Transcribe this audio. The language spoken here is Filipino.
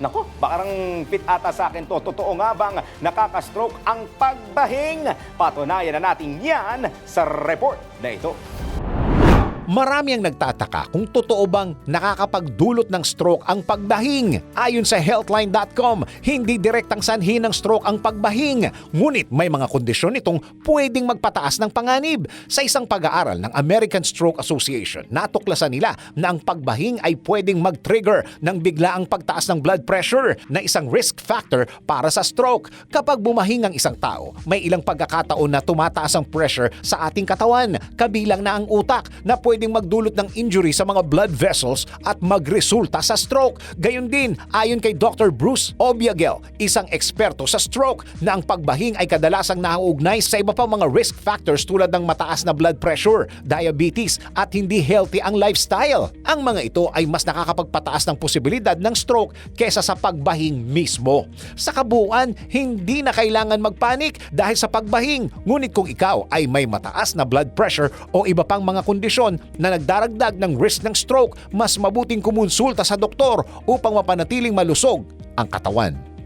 Nako, parang fit ata sa akin to. Totoo nga bang nakaka-stroke ang pagbahing? Patunayan na natin yan sa report na ito. Marami ang nagtataka kung totoo bang nakakapagdulot ng stroke ang pagbahing. Ayon sa healthline.com, hindi direktang sanhi ng stroke ang pagbahing. Ngunit may mga kondisyon itong pwedeng magpataas ng panganib. Sa isang pag-aaral ng American Stroke Association, natuklasan nila na ang pagbahing ay pwedeng mag-trigger ng biglaang pagtaas ng blood pressure na isang risk factor para sa stroke. Kapag bumahing ang isang tao, may ilang pagkakataon na tumataas ang pressure sa ating katawan, kabilang na ang utak na pwedeng magdulot ng injury sa mga blood vessels at magresulta sa stroke. Gayon din, ayon kay Dr. Bruce Obiagel, isang eksperto sa stroke, na ang pagbahing ay kadalasang nauugnay sa iba pang mga risk factors tulad ng mataas na blood pressure, diabetes at hindi healthy ang lifestyle. Ang mga ito ay mas nakakapagpataas ng posibilidad ng stroke kesa sa pagbahing mismo. Sa kabuuan, hindi na kailangan magpanik dahil sa pagbahing. Ngunit kung ikaw ay may mataas na blood pressure o iba pang mga kondisyon na nagdaragdag ng risk ng stroke, mas mabuting kumonsulta sa doktor upang mapanatiling malusog ang katawan.